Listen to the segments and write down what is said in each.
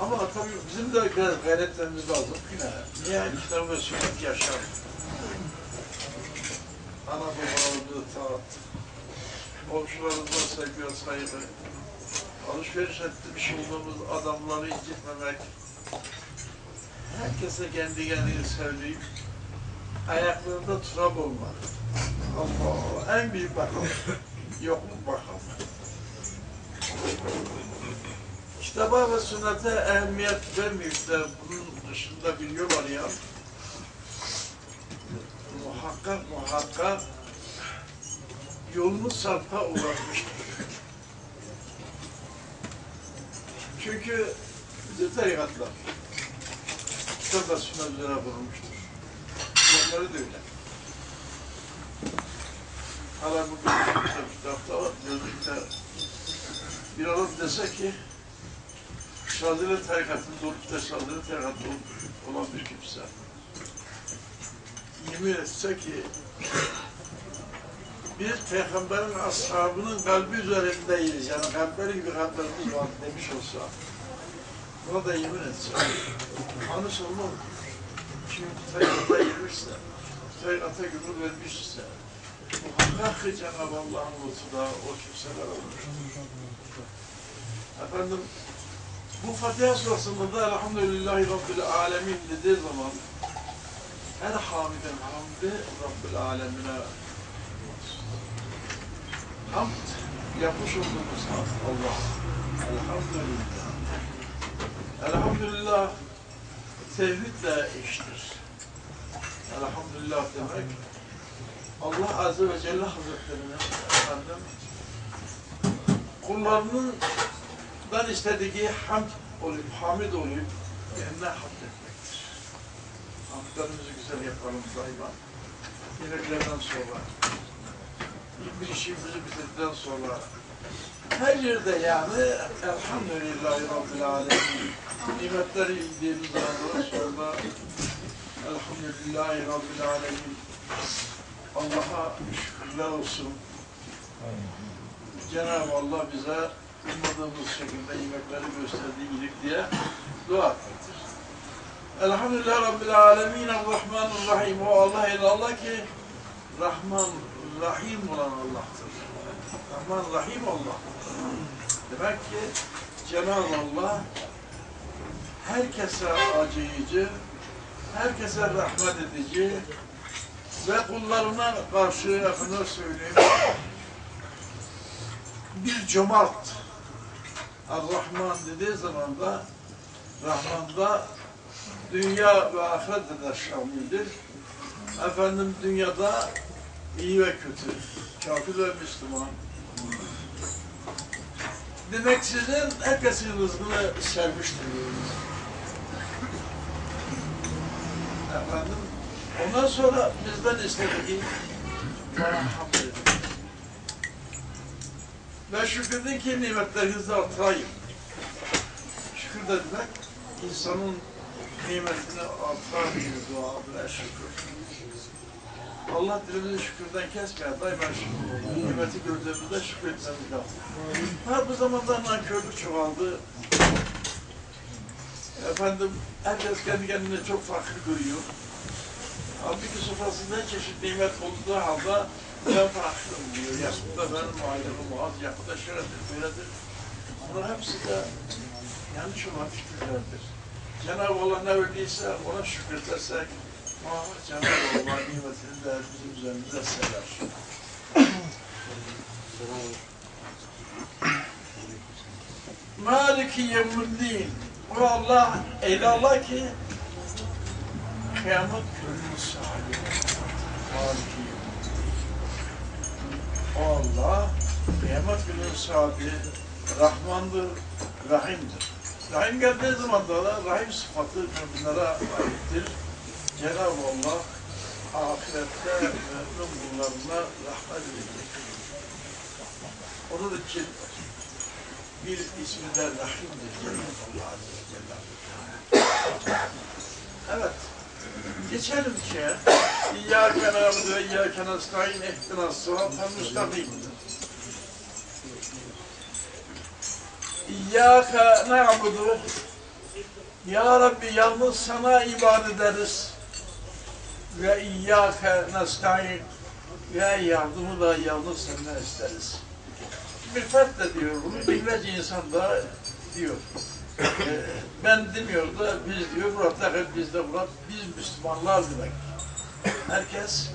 Ama tabii bizim de biraz gayretlerimiz lazım yine. Niye kitap ve sünnet yaşar? Ana babalarımıza taat, komşularımıza sevgi ve saygı, alışveriş etmiş olduğumuz adamları incitmemek, herkese kendi kendini sevdiğim, ayaklarında turab olmak. Allah Allah, en büyük bakım, yokluk bakımı. Kitaba ve sünnete ehemmiyet vermeyip bunun dışında bir yol arayan muhakkak muhakkak yolunu sarpa uğraşmıştır. Çünkü bütün tarikatlar kitap ve sünnet üzere kurulmuştur. Onları da öyle. Hala bugün kitapta var, yazıkta bir adam dese ki Şazile tarikatında olup da Şazile tarikatında olan bir kimse yemin etse ki biz peygamberin ashabının kalbi üzerindeyiz. Yani kalpleri gibi kalplerimiz var demiş olsa buna da yemin etse anış olmaz. Çünkü tarikata girmişse tarikata gönül vermişse muhakkak ki Cenab-ı Allah'ın lütfu da o kimseler olmuştur. Efendim bu Fatiha surasında da Elhamdülillahi Rabbil Alemin dediği zaman her hamiden hamdi Rabbil Alemine hamd yapmış olduğumuz hamd Allah. Elhamdülillah. Elhamdülillah tevhidle iştir. Elhamdülillah demek Allah Azze ve Celle Hazretleri'nin efendim kullarının ben istediği hamd olup, hamid olup kendine hamd etmektir. Hamdlarımızı güzel yapalım daima. Yemeklerden sonra, bir işimizi bitirdikten sonra, her yerde yani Elhamdülillahi Rabbil Alemin nimetleri bildiğimiz zaman sonra Elhamdülillahi Rabbil Alemin Allah'a şükürler olsun. Cenab-ı Allah bize ummadığımız şekilde yemekleri gösterdiği iyilik diye dua etmektir. Elhamdülillah Rabbil Alemin Rahmanirrahim. O Allah ile Allah ki Rahman, Rahim olan Allah'tır. Rahman, Rahim Allah. Demek ki Cenab-ı Allah herkese acıyıcı, herkese rahmet edici ve kullarına karşı efendim söyleyeyim bir cömert Ar-Rahman dediği zaman da Rahman'da dünya ve ahirette de şamildir. Efendim dünyada iyi ve kötü, kafir ve Müslüman. Demek sizin herkesin rızkını sermiştir. Efendim, ondan sonra bizden istediği. Ve şükredin ki nimetlerinizi artırayım. Şükür de demek, insanın nimetini artıran bir dua ve şükür. Allah dilimizi şükürden kesmiyor. Daima şükür. Nimeti gördüğümüzde şükretmemiz lazım. Ha bu zamanda nankörlük çoğaldı. Efendim, herkes kendi kendine çok farklı görüyor. Halbuki sofrasında çeşit nimet olduğu halde ben farklıyım diyor. Yakında benim ailemi az, yakında şöyledir, böyledir. Bunlar hepsi de yanlış olan fikirlerdir. Cenab-ı Allah ne verdiyse ona şükredersek muhakkak Cenab-ı Allah nimetini de bizim üzerimize sever. Maliki yevmuddin. O Allah, eyle Allah ki kıyamet gününün sahibi. Maliki Allah kıyamet gününün sahibi Rahmandır, Rahim'dir. Rahim geldiği zaman da Rahim sıfatı bunlara aittir. Cenab-ı Allah ahirette mümin kullarına rahmet edecek. Onun için bir ismi de Rahim'dir Cenab-ı Allah Azze ve Celle. Evet. Geçelim ki İyyâke nâbudu ve İyyâke nestaîn ihtinas sıratal müstakîm. İyyâke nâbudu Ya Rabbi yalnız sana ibadet ederiz. Ve iyyâke nestaîn. Ve yardımı da yalnız senden isteriz. Bir fert de diyor bunu, binlerce insan da diyor. Ben demiyor da biz diyor, Murat hep bizde Murat, biz Müslümanlar demek. Herkes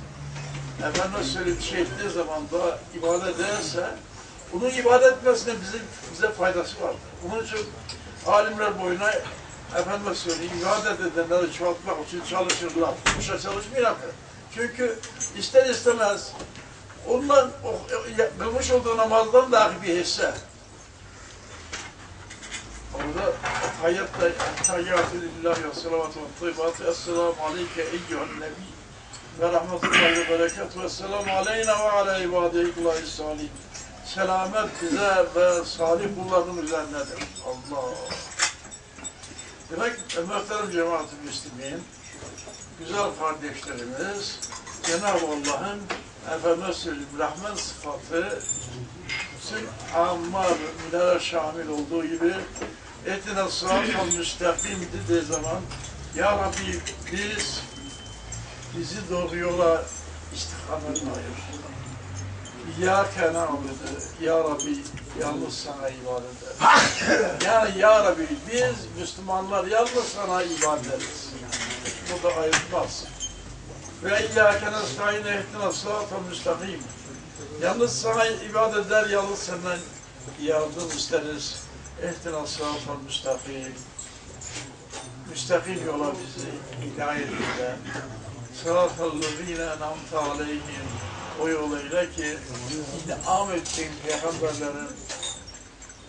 Efendimiz söylediği şey ettiği zaman da ibadet ederse, bunun ibadet etmesine bizim, bize faydası vardır. Bunun için alimler boyuna Efendimiz söyleyeyim, ibadet edenleri çoğaltmak için çalışırlar. Boşa çalışmıyorlar. Çünkü ister istemez ondan o, kılmış olduğu namazdan dahi bir hisse. Orada hayatta tayyatü lillahi ve salavatü ve tıybatü esselamu aleyke eyyühen nebi ve rahmetullahi ve berekatuhu esselamu aleyna ve ala ibadihillahi salih. Selamet bize ve salih kulların üzerinedir. Allah. Demek muhterem cemaat-i müslimin, güzel kardeşlerimiz, Cenab-ı Allah'ın Efendimiz söyleyeyim, rahmet sıfatı bütün amma müminlere şamil olduğu gibi etine sıratal müstakim dediği zaman Ya Rabbi biz bizi doğru yola istikametine ayır. İyyâke na'budu. Ya Rabbi yalnız sana ibadet ederiz. yani Ya Rabbi biz Müslümanlar yalnız sana ibadet ederiz. Bu da ayırmaz. Ve iyyâke nestaîn ehdina sıratal müstakim. Yalnız sana ibadet eder, yalnız senden yardım isteriz. Ehdina sıratal müstakim. Müstakim yola bizi hidayet eyle. Sıratal lezîne en'amte aleyhim. O yol eyle ki inam ettiğin peygamberlerin,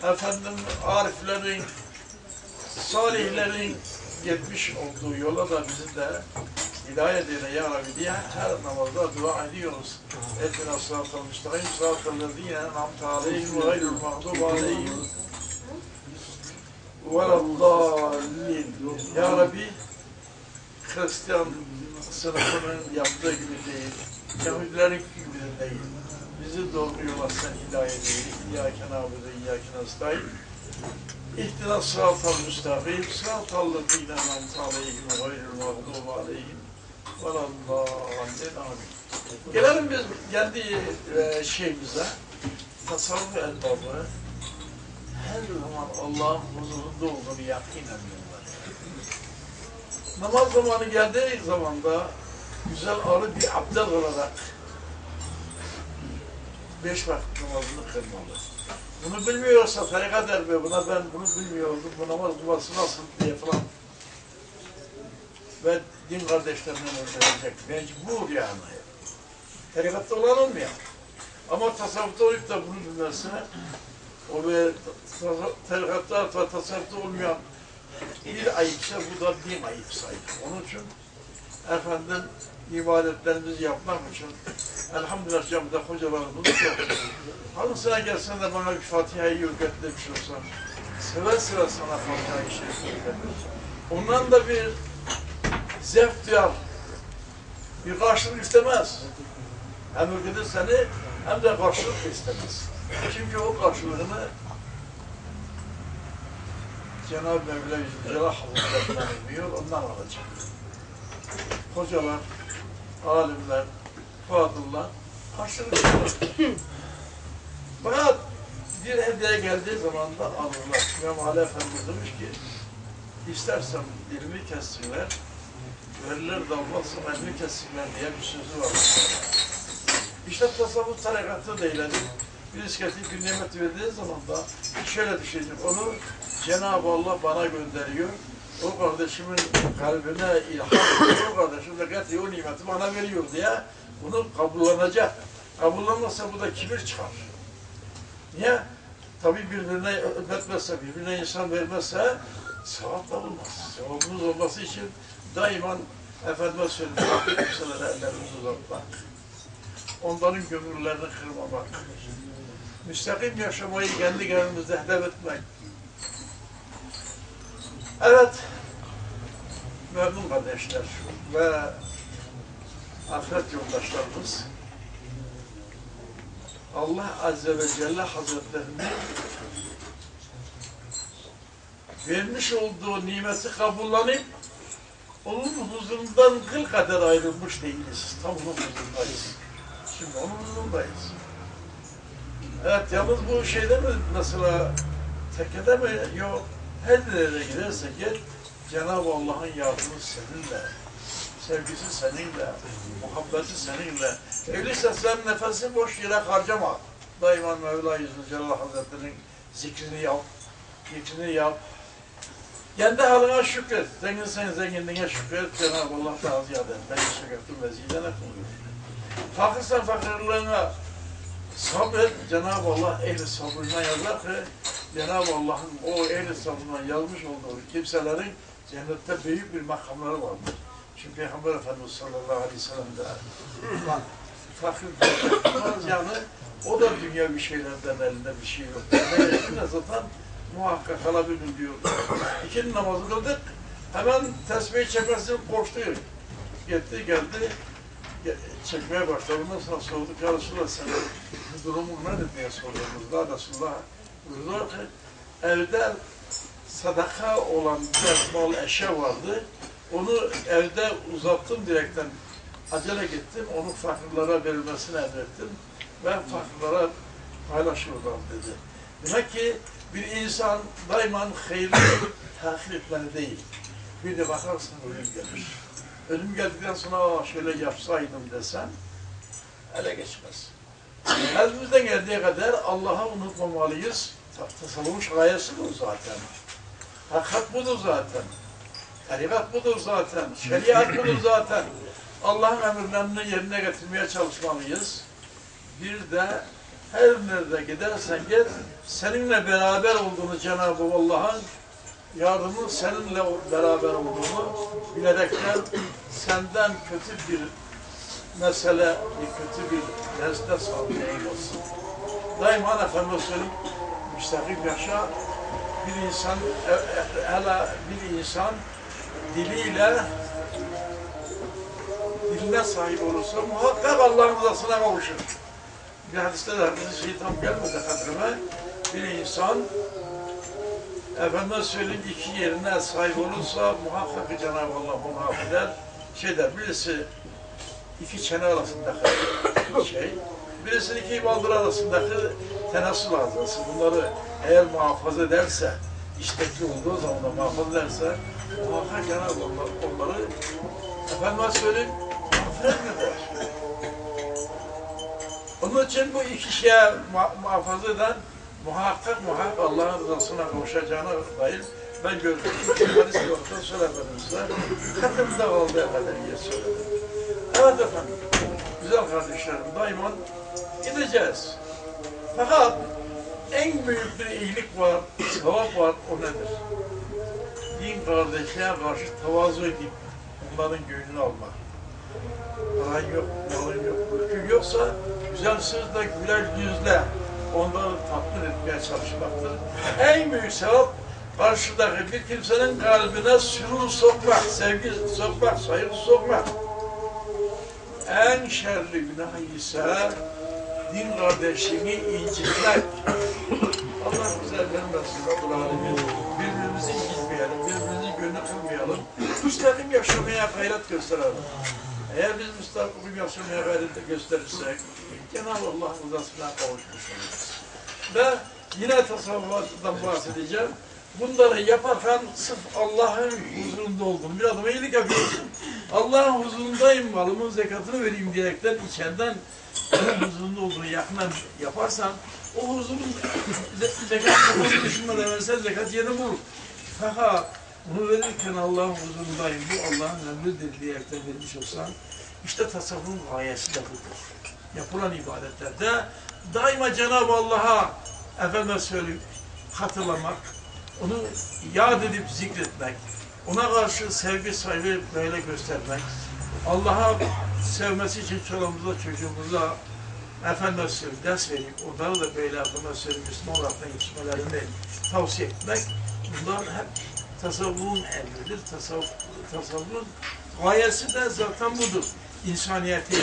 efendim ariflerin, salihlerin gitmiş olduğu yola da bizi de hidayet eyle ya Rabbi diye her namazda dua ediyoruz. Etmina sıratal müstakim, sıratal lezîne en'amte aleyhim ve gayril mağdubu aleyhim veladdallin. Ya Rabbi Hristiyan sınıfının yaptığı gibi değil, Yahudilerin gibi de değil. Bizi doğru yola sen hidayet eyle. İyyâke nâbudu, iyyâke nestaîn. İhtina sıratal müstakim, sıratal lezîne en'amte aleyhim gayril mağdubu aleyhim veladdallin. Amin. Gelelim biz kendi e, şeyimize, tasavvuf elbabı, her zaman Allah'ın huzurunda olduğunu yakinen bilmeli. Namaz zamanı geldiği zaman da güzel arı bir abdest olarak beş vakit namazını kılmalı. Bunu bilmiyorsa tarikat erbe buna ben bunu bilmiyordum, bu namaz kılması nasıl diye falan ve din kardeşlerinden öğrenecek. Mecbur yani. Tarikatta olan olmuyor. Ama tasavvufta olup da bunu bilmesine o ve tarikatta ve tasavvufta olmayan bir ayıpsa bu da din ayıp sayılır. Onun için efendim ibadetlerimizi yapmak için elhamdülillah camide hocalarımız çok. Hangisine gelsen de bana bir Fatiha'yı öğretmiş olsa seve seve sana Fatiha'yı şey. Ondan da bir zevk duyar. Bir karşılık istemez. Hem öğretir seni hem de karşılık istemez. Çünkü o karşılığını Cenab-ı Mevla Yüzücelal Hazretlerinden bilmiyor, ondan alacak. Hocalar, alimler, fadıllar karşılık. Fakat bir hediye geldiği zaman da alırlar. İmam Ali Efendimiz demiş ki, istersen dilimi kessinler, verilir dalmazsa elini kessinler diye bir sözü var. İşte tasavvuf tarikatı da eyledik. Bir bir nimet verdiği zaman da şöyle düşünecek. Onu Cenab-ı Allah bana gönderiyor. O kardeşimin kalbine ilham. O kardeşim de getiriyor o nimeti bana veriyor diye bunu kabullanacak. Kabullanmazsa bu da kibir çıkar. Niye? Tabi birbirine öpetmezse, birbirine insan vermezse sevap da olmaz. Sevabımız olması için daima Efendime söylüyorum, kimselere ellerimizi uzatmak. Onların gönüllerini kırmamak. Müstakim yaşamayı kendi kendimizde hedef etmek. Evet, memnun kardeşler ve ahiret yoldaşlarımız Allah Azze ve Celle Hazretlerini vermiş olduğu nimeti kabullenip onun huzurundan kıl kadar ayrılmış değiliz. Tam onun huzurundayız. Şimdi onun huzurundayız. Evet, yalnız bu şeyde mi mesela tekede mi? Yok. Her nereye giderse git, Cenab-ı Allah'ın yardımı seninle. Sevgisi seninle, muhabbeti seninle. Öyleyse sen nefesi boş yere harcama. Daima Mevla Yüzü Celal Hazretleri'nin zikrini yap, zikrini yap. Kendi haline şükret. Zenginsen zenginliğine şükret. Cenab-ı Allah daha ziyade. Ben şükretim ve zidene kılıyor. Fakirsen fakirliğine sabret. Cenab-ı Allah ehli sabrına yazar ki Cenab-ı Allah'ın o ehli sabrına yazmış olduğu kimselerin cennette büyük bir makamları vardır. Çünkü Peygamber Efendimiz sallallahu aleyhi ve sellem de fakir yani o da dünyevi şeylerden elinde bir şey yok. Yani en azından muhakkak alabilir diyor. İkindi namazı kıldık. Hemen tesbih çekmesini koştu. Gitti geldi. Ge- Çekmeye başladı. Ondan sonra sorduk. Ya Resulallah senin durumun nedir diye sorduğumuzda Resulullah buyurdu ki evde sadaka olan bir mal eşya vardı. Onu evde uzattım direkten. Acele gittim. Onu fakirlere verilmesini emrettim. Ve fakirlere paylaşırlar dedi. Demek ki bir insan daima hayırlı takip etmeli değil. Bir de bakarsın ölüm gelir. Ölüm geldikten sonra "Aa, şöyle yapsaydım desen ele geçmez. Elimizden geldiği kadar Allah'ı unutmamalıyız. Ta- Tasavvuf gayesi bu zaten. Hakikat budur zaten. Tarikat budur zaten. Şeriat budur zaten. Allah'ın emirlerini yerine getirmeye çalışmalıyız. Bir de her nerede gidersen git, seninle beraber olduğunu Cenab-ı Allah'ın yardımı seninle beraber olduğunu bilerekten senden kötü bir mesele, kötü bir nesne sağlayayım olsun. Daima Efendimiz söyleyeyim, müstakil yaşa, bir insan, e- e- hele bir insan diliyle diline sahip olursa muhakkak Allah'ın rızasına kavuşur. Bir hadiste de hadisi şey gelmedi kadrime. Bir insan efendime söyleyeyim iki yerine sahip olursa muhakkak Cenab-ı Allah affeder. Şey der, birisi iki çene arasındaki şey, birisi iki baldır arasındaki tenasül azası. Bunları eğer muhafaza ederse, istekli olduğu zaman da muhafaza ederse, muhakkak Cenab-ı Allah onları efendime söyleyeyim affetmiyor. Onun için bu iki şeye mu- muhafaza eden muhakkak muhakkak Allah'ın rızasına kavuşacağına dair ben gördüm. Hadis yoktu söylemedim size. Katımda kaldığı kadar diye söyledim. Evet efendim, güzel kardeşlerim daima gideceğiz. Fakat en büyük bir iyilik var, sevap var, o nedir? Din kardeşliğe karşı tevazu edip onların gönlünü almak. Paran yok, malın yok, mülkün yoksa güzel sözle, güler yüzle onları tatmin etmeye çalışmaktır. En büyük sevap karşıdaki bir kimsenin kalbine sürur sokmak, sevgi sokmak, saygı sokmak. En şerli günah ise din kardeşliğini incitmek. Allah bize vermesin Rabbul Alemin. Birbirimizi incitmeyelim, birbirimizi gönül kılmayalım. Müstakim yaşamaya gayret gösterelim. Eğer biz müstakim yaşamaya gayret gösterirsek, Cenab-ı Allah rızasına kavuşmuş oluruz. Ve yine tasavvufdan bahsedeceğim. Bunları yaparken sırf Allah'ın huzurunda oldum. Bir adama iyilik yapıyorsun. Allah'ın huzurundayım, malımın zekatını vereyim diyerekten içeriden huzurunda olduğunu yakından yaparsan o huzurun ze- zekat kafası düşünmeden versen zekat yerini bulur. Fakat bunu verirken Allah'ın huzurundayım, bu Allah'ın emridir diyerekten vermiş olsan işte tasavvufun gayesi de budur. Yapılan ibadetlerde daima Cenab-ı Allah'a efendime söyleyeyim hatırlamak, onu yad edip zikretmek, ona karşı sevgi saygı böyle göstermek, Allah'a sevmesi için çoluğumuza, çocuğumuza efendime söyleyeyim ders verip onları da böyle efendime söyleyeyim Müslüman olarak yetişmelerini tavsiye etmek, bunlar hep tasavvufun emridir. Tasavvuf, tasavvufun gayesi de zaten budur. İnsaniyeti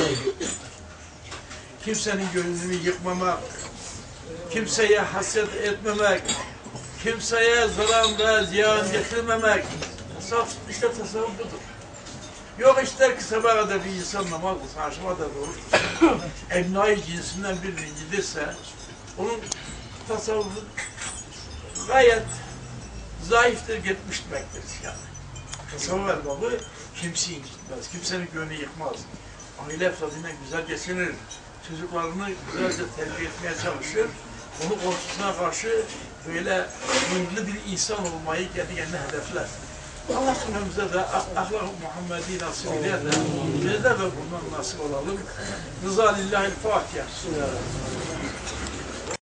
kimsenin gönlünü yıkmamak, kimseye haset etmemek, kimseye zarar ve ziyan getirmemek. Esas işte tasavvuf budur. Yok ister ki sabah kadar bir insan namaz kılsın, akşama oruç tutsun. Emnai cinsinden birini incidirse, onun tasavvufu gayet zayıftır, gitmiş demektir yani. Tasavvuf erbabı kimseyi incitmez, kimsenin gönlünü yıkmaz. Aile efradine güzel geçinir, çocuklarını güzelce terbiye etmeye çalışır. Onu korkusuna karşı böyle mutlu bir insan olmayı kendi kendine hedefler. Allah cümlemize de ah- ahlak-ı Muhammedi nasip eder de bizler de bundan nasip olalım. Rıza lillahi'l Fatiha.